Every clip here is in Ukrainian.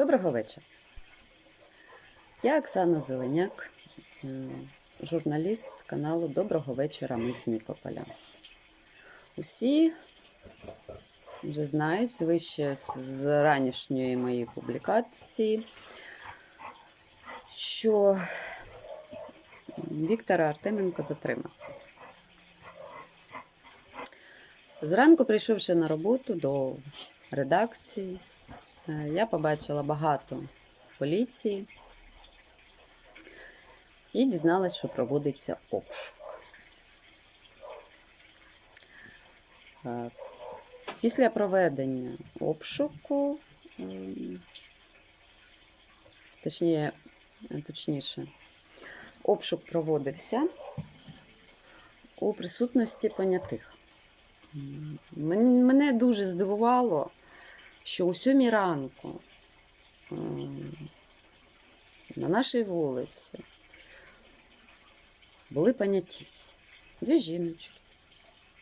Доброго вечора. Я Оксана Зеленяк, журналіст каналу Доброго вечора. Ми з Нікополя. Усі вже знають звище з ранішньої моєї публікації, що Віктора Артеменко затримав. Зранку, прийшовши на роботу до редакції, я побачила багато поліції і дізналась, що проводиться обшук. Е, Після проведення обшуку, м, точніше, точніше, обшук проводився у присутності понятих. Мене дуже здивувало, що у сьомій ранку на нашій вулиці були поняті дві жіночки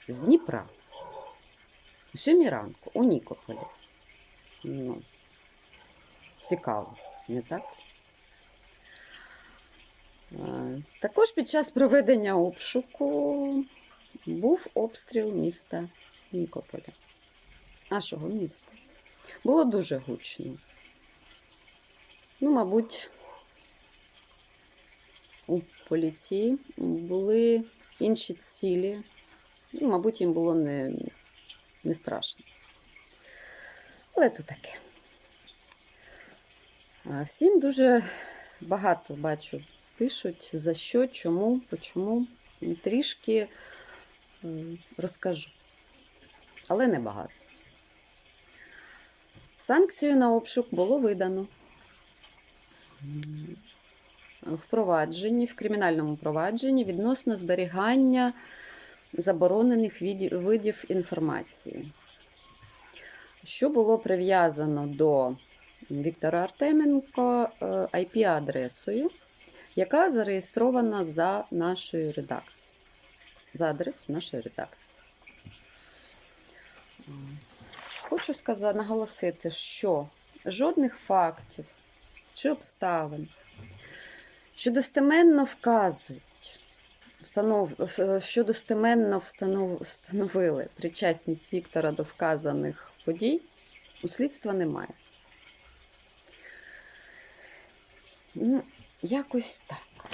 з Дніпра. У сьомій ранку у Нікополі. Ну, цікаво, не так? Е, Також під час проведення обшуку був обстріл міста Нікополя, нашого міста. Було дуже гучно. Ну, мабуть, у поліції були інші цілі. Ну, мабуть, їм було не, не страшно. Але то таке. Всім дуже багато бачу, пишуть за що, чому, почому. Трішки розкажу. Але не багато. Санкцію на обшук було видано в провадженні, в кримінальному провадженні відносно зберігання заборонених видів інформації, що було прив'язано до Віктора Артеменко е, IP-адресою, яка зареєстрована за нашою редакцією. За адресою нашої редакції. Хочу сказати, наголосити, що жодних фактів чи обставин, що достеменно вказують, е, що достеменно встанов, встановили причасність Віктора до вказаних подій, у слідства немає. Ну, якось так.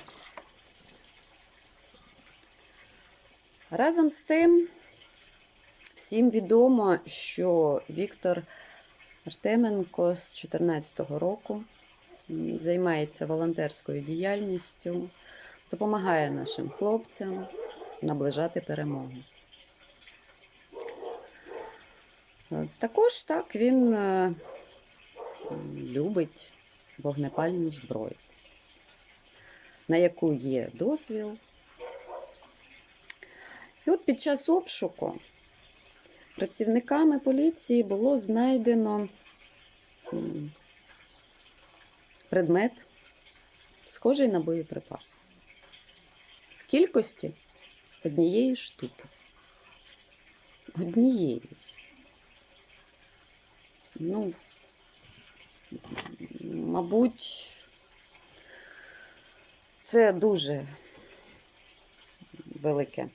Разом з тим, всім відомо, що Віктор Артеменко з 2014 року займається волонтерською діяльністю, допомагає нашим хлопцям наближати перемогу. Е, Також так він е, любить вогнепальну зброю, на яку є дозвіл. І от під час обшуку працівниками поліції було знайдено предмет, схожий на боєприпас. В кількості однієї штуки. Однієї. Ну, мабуть, це дуже велике.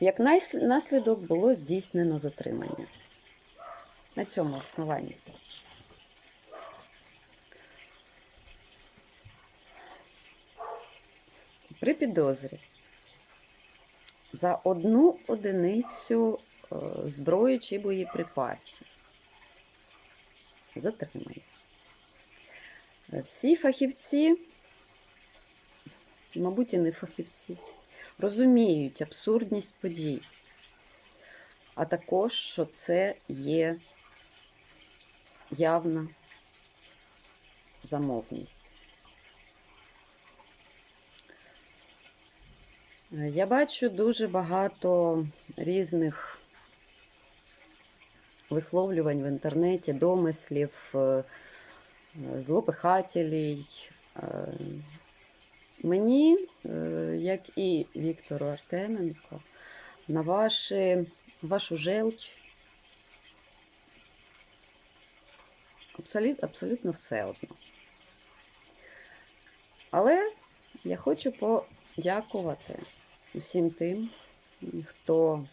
Як наслідок було здійснено затримання. На цьому основанні. При підозрі за одну одиницю е, зброї чи боєприпасів затримання. Всі фахівці, мабуть, і не фахівці, розуміють абсурдність подій, а також, що це є явна замовність. Я бачу дуже багато різних висловлювань в інтернеті, домислів, е, злопихателій. Е, Мені, е, як і Віктору Артеменко, на ваші, вашу желч абсолютно, абсолютно все одно. Але я хочу подякувати усім тим, хто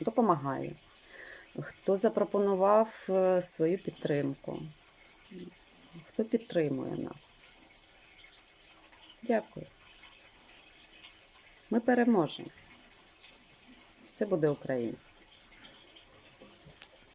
допомагає, хто запропонував е, свою підтримку, хто підтримує нас. Дякую. Ми переможемо. Все буде Україна.